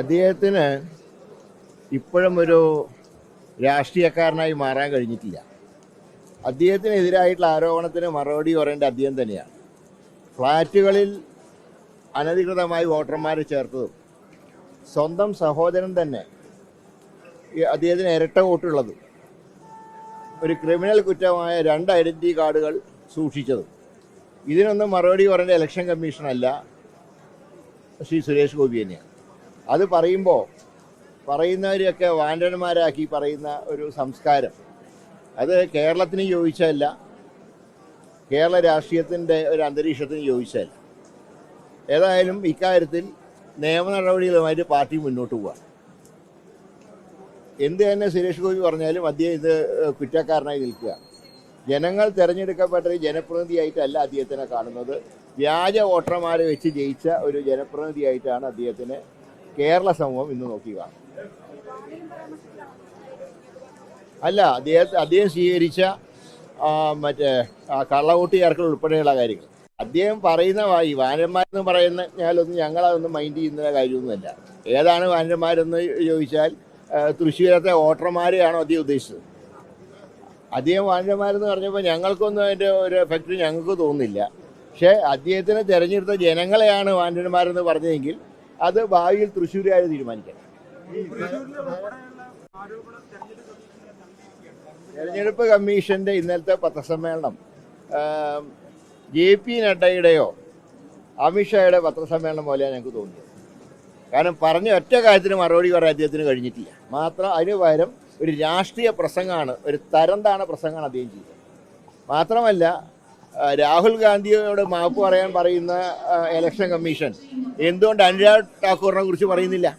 അദ്ദേഹത്തിന് ഇപ്പോഴും ഒരു രാഷ്ട്രീയക്കാരനായി മാറാൻ കഴിഞ്ഞിട്ടില്ല. അദ്ദേഹത്തിനെതിരായിട്ടുള്ള ആരോപണത്തിന് മറുപടി പറയേണ്ട അദ്ദേഹം തന്നെയാണ്. ഫ്ലാറ്റുകളിൽ അനധികൃതമായി വോട്ടർമാരെ ചേർത്തതും സ്വന്തം സഹോദരൻ തന്നെ അദ്ദേഹത്തിന് ഇരട്ട വോട്ടുള്ളതും ഒരു ക്രിമിനൽ കുറ്റമായ രണ്ട് ഐഡന്റിറ്റി കാർഡുകൾ സൂക്ഷിച്ചതും. ഇതിനൊന്നും മറുപടി പറയേണ്ട ഇലക്ഷൻ കമ്മീഷനല്ല ശ്രീ സുരേഷ് ഗോപി തന്നെയാണ്. അത് പറയുമ്പോൾ പറയുന്നവരെയൊക്കെ വാണ്ടന്മാരാക്കി പറയുന്ന ഒരു സംസ്കാരം. അത് കേരളത്തിന് യോജിച്ചതല്ല. കേരള രാഷ്ട്രീയത്തിന്റെ ഒരു അന്തരീക്ഷത്തിന് യോജിച്ചതല്ല. ഏതായാലും ഇക്കാര്യത്തിൽ നിയമ നടപടികളുമായിട്ട് പാർട്ടി മുന്നോട്ട് പോവുക എന്ത് തന്നെ സുരേഷ് ഗോപി പറഞ്ഞാലും അദ്ദേഹം ഇത് കുറ്റക്കാരനായി നിൽക്കുക. ജനങ്ങൾ തിരഞ്ഞെടുക്കപ്പെട്ട ഒരു ജനപ്രതിനിധിയായിട്ടല്ല അദ്ദേഹത്തിനെ കാണുന്നത്. വ്യാജ വോട്ടർമാരെ വെച്ച് ജയിച്ച ഒരു ജനപ്രതിനിധിയായിട്ടാണ് അദ്ദേഹത്തിന് കേരള സമൂഹം ഇന്ന് നോക്കി കാണും. അല്ല അദ്ദേഹത്തെ അദ്ദേഹം സ്വീകരിച്ച മറ്റേ കള്ളവോട്ട് ചേർക്കൽ ഉൾപ്പെടെയുള്ള കാര്യങ്ങൾ. അദ്ദേഹം പറയുന്ന ഈ വാനന്മാരെന്ന് പറയുന്ന ഞാനൊന്നും ഞങ്ങളതൊന്നും മൈൻഡ് ചെയ്യുന്ന കാര്യമൊന്നുമല്ല. ഏതാണ് വാനന്മാരെന്ന് ചോദിച്ചാൽ തൃശ്ശൂരത്തെ വോട്ടർമാരെയാണോ അദ്ദേഹം ഉദ്ദേശിച്ചത്? അദ്ദേഹം വാനന്മാരെന്ന് പറഞ്ഞപ്പോൾ ഞങ്ങൾക്കൊന്നും അതിന്റെ ഒരു എഫക്റ്റ് ഞങ്ങൾക്ക് തോന്നുന്നില്ല. പക്ഷേ അദ്ദേഹത്തിനെ തിരഞ്ഞെടുത്ത ജനങ്ങളെയാണ് വാനന്മാരെന്ന് പറഞ്ഞതെങ്കിൽ അത് ഭാവിയിൽ തൃശ്ശൂരുകാർ തീരുമാനിക്കണം. തെരഞ്ഞെടുപ്പ് കമ്മീഷന്റെ ഇന്നലത്തെ പത്രസമ്മേളനം ജെ പി നഡ്ഡയുടെയോ അമിത്ഷായുടെ പത്രസമ്മേളനം പോലെയാണ് ഞങ്ങൾക്ക് തോന്നിയത്. കാരണം പറഞ്ഞ ഒറ്റ കാര്യത്തിന് മറുപടി പറയാൻ അദ്ദേഹത്തിന് കഴിഞ്ഞിട്ടില്ല. മാത്രം അതിന് പകരം ഒരു രാഷ്ട്രീയ പ്രസംഗമാണ് ഒരു തരംതാണ പ്രസംഗമാണ് അദ്ദേഹം ചെയ്തത്. മാത്രമല്ല രാഹുൽ ഗാന്ധിയോട് മാപ്പ് പറയാൻ പറയുന്ന ഇലക്ഷൻ കമ്മീഷൻ എന്തുകൊണ്ട് അനുരാഗ് ഠാക്കൂറിനെ കുറിച്ച് പറയുന്നില്ല?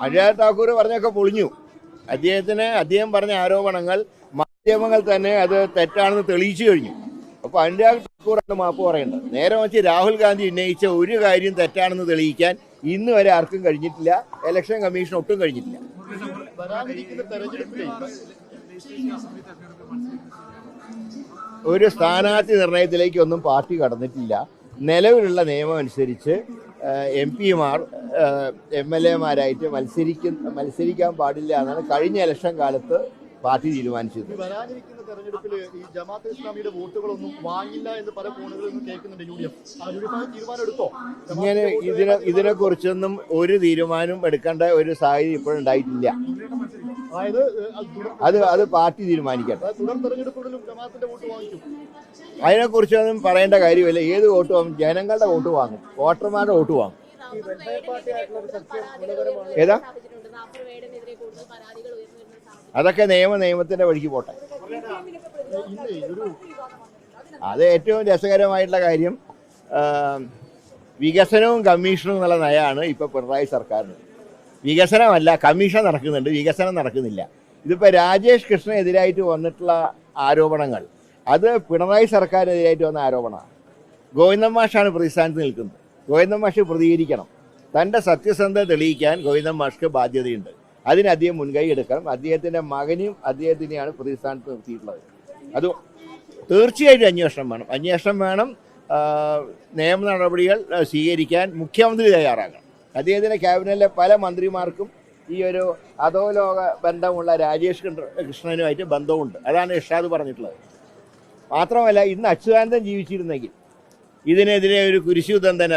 അനുരാഗ് ഠാക്കൂർ പറഞ്ഞൊക്കെ പൊളിഞ്ഞു. അദ്ദേഹത്തിന് അദ്ദേഹം പറഞ്ഞ ആരോപണങ്ങൾ മാധ്യമങ്ങൾ തന്നെ അത് തെറ്റാണെന്ന് തെളിയിച്ചു കഴിഞ്ഞു. അപ്പോൾ അനുരാഗ് ഠാക്കൂറാണ് മാപ്പ് പറയേണ്ടത്. നേരെ വെച്ച് രാഹുൽ ഗാന്ധി ഉന്നയിച്ച ഒരു കാര്യം തെറ്റാണെന്ന് തെളിയിക്കാൻ ഇന്ന് വരെ ആർക്കും കഴിഞ്ഞിട്ടില്ല. ഇലക്ഷൻ കമ്മീഷൻ ഒട്ടും കഴിഞ്ഞിട്ടില്ല. ഒരു സ്ഥാനാർത്ഥി നിർണയത്തിലേക്കൊന്നും പാർട്ടി കടന്നിട്ടില്ല. നിലവിലുള്ള നിയമം അനുസരിച്ച് എം പിമാർ എം എൽ എമാരായിട്ട് മത്സരിക്കുന്ന മത്സരിക്കാൻ പാടില്ല എന്നാണ് കഴിഞ്ഞ ഇലക്ഷൻ കാലത്ത് പാർട്ടി തീരുമാനിച്ചത്. വരാനിരിക്കുന്ന തെരഞ്ഞെടുപ്പിൽ ഈ ജമാഅത്ത് ഇസ്ലാമിയുടെ വോട്ടുകളൊന്നും വാങ്ങില്ല എന്ന് പല കോണുകളിൽ കേൾക്കുന്നുണ്ട് യു ഡി എഫ് തീരുമാനം എടുത്തോ ഇങ്ങനെ ഇതിനെ ഇതിനെക്കുറിച്ചൊന്നും ഒരു തീരുമാനവും എടുക്കേണ്ട ഒരു സാഹചര്യം ഇപ്പോഴും ഉണ്ടായിട്ടില്ല. അതായത് അത് അത് പാർട്ടി തീരുമാനിക്കട്ടെ. അതിനെക്കുറിച്ചൊന്നും പറയേണ്ട കാര്യമില്ല. ഏത് വോട്ട് വാങ്ങും ജനങ്ങളുടെ വോട്ട് വാങ്ങും. വോട്ടർമാരുടെ വോട്ട് വാങ്ങും. ഏതാ? അതൊക്കെ നിയമ നിയമത്തിന്റെ വഴിക്ക് പോട്ടെ. അത് ഏറ്റവും രസകരമായിട്ടുള്ള കാര്യം വികസനവും കമ്മീഷനും എന്നുള്ള നയമാണ് ഇപ്പോൾ പിണറായി സർക്കാരിന്. വികസനമല്ല കമ്മീഷൻ നടക്കുന്നുണ്ട് വികസനം നടക്കുന്നില്ല. ഇതിപ്പോൾ രാജേഷ് കൃഷ്ണനെതിരായിട്ട് വന്നിട്ടുള്ള ആരോപണങ്ങൾ. അത് പിണറായി സർക്കാരിനെതിരായിട്ട് വന്ന ആരോപണമാണ്. ഗോവിന്ദൻ മാഷാണ് പ്രതിസ്ഥാനത്ത് നിൽക്കുന്നത്. ഗോവിന്ദൻ മാഷ് പ്രതികരിക്കണം. തന്റെ സത്യസന്ധത തെളിയിക്കാൻ ഗോവിന്ദൻ മാഷ്ക്ക് ബാധ്യതയുണ്ട്. അതിന് അദ്ദേഹം മുൻകൈ എടുക്കണം. അദ്ദേഹത്തിന്റെ മകനെയും അദ്ദേഹത്തിനെയാണ് പ്രതിസ്ഥാനത്ത് നിർത്തിയിട്ടുള്ളത് അത് തീർച്ചയായിട്ടും അന്വേഷണം വേണം. അന്വേഷണം വേണം. നിയമ നടപടികൾ സ്വീകരിക്കാൻ മുഖ്യമന്ത്രി തയ്യാറാകണം. അദ്ദേഹത്തിന്റെ ക്യാബിനറ്റിലെ പല മന്ത്രിമാർക്കും ഈ ഒരു അധോലോക ബന്ധമുള്ള രാജേഷ് കൃഷ്ണനുമായിട്ട് ബന്ധമുണ്ട്. അതാണ് ഇഷാദ് പറഞ്ഞിട്ടുള്ളത്. മാത്രമല്ല ഇന്ന് അച്യുതാനന്ദൻ ജീവിച്ചിരുന്നെങ്കിൽ ഇതിനെതിരെ ഒരു കുരിശുദ്ധം തന്നെ